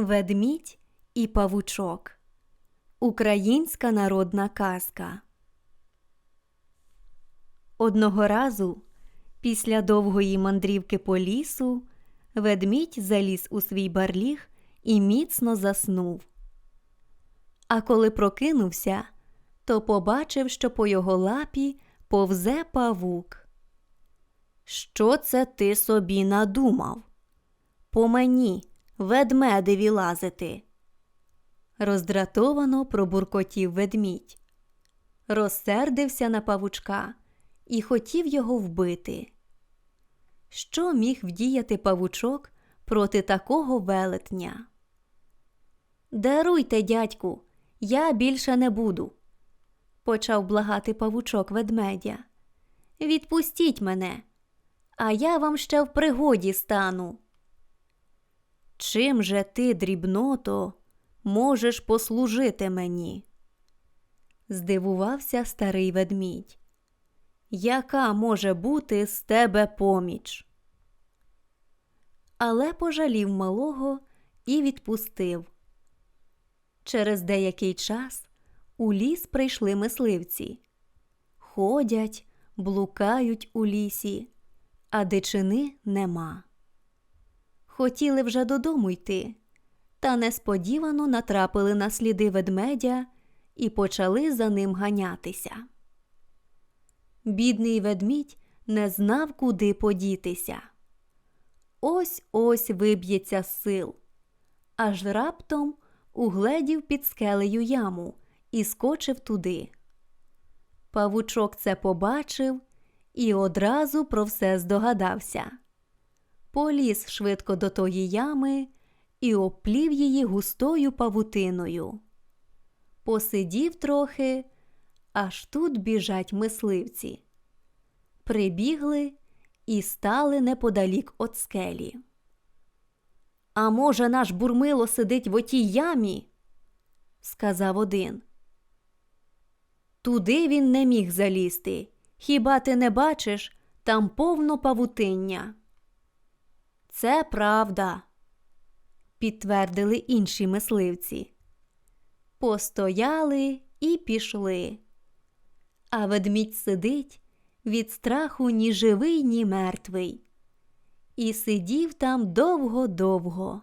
Ведмідь і павучок. Українська народна казка. Одного разу, після довгої мандрівки по лісу, ведмідь заліз у свій барліг і міцно заснув. А коли прокинувся, то побачив, що по його лапі повзе павук. Що це ти собі надумав? По мені, ведмедеві лазити. Роздратовано пробуркотів ведмідь. Розсердився на павучка і хотів його вбити. Що міг вдіяти павучок проти такого велетня? Даруйте, дядьку, я більше не буду, почав благати павучок ведмедя. Відпустіть мене, а я вам ще в пригоді стану. Чим же ти, дрібното, можеш послужити мені? здивувався старий ведмідь. Яка може бути з тебе поміч? Але пожалів малого і відпустив. Через деякий час у ліс прийшли мисливці. Ходять, блукають у лісі, а дичини нема. Хотіли вже додому йти, та несподівано натрапили на сліди ведмедя і почали за ним ганятися. Бідний ведмідь не знав, куди подітися. Ось ось виб'ється з сил, аж раптом угледів під скелею яму і скочив туди. Павучок це побачив і одразу про все здогадався. Поліз швидко до тої ями і оплів її густою павутиною. Посидів трохи, аж тут біжать мисливці. Прибігли і стали неподалік от скелі. А може, наш бурмило сидить в отій ямі? сказав один. Туди він не міг залізти. Хіба ти не бачиш там повно павутиння? Це правда, підтвердили інші мисливці. Постояли і пішли. А ведмідь сидить від страху ні живий, ні мертвий. І сидів там довго-довго.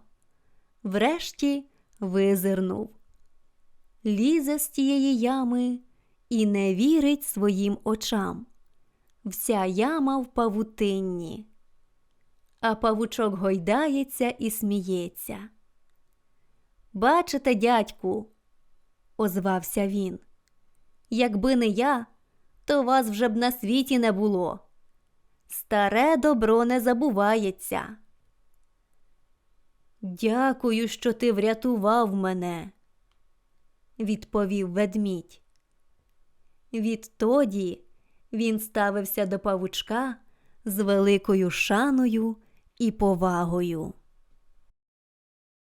Врешті визирнув. Лізе з тієї ями і не вірить своїм очам. Вся яма в павутинні. А павучок гойдається і сміється. Бачите, дядьку, озвався він. Якби не я, то вас вже б на світі не було. Старе добро не забувається. Дякую, що ти врятував мене, відповів ведмідь. Відтоді він ставився до павучка з великою шаною і повагою.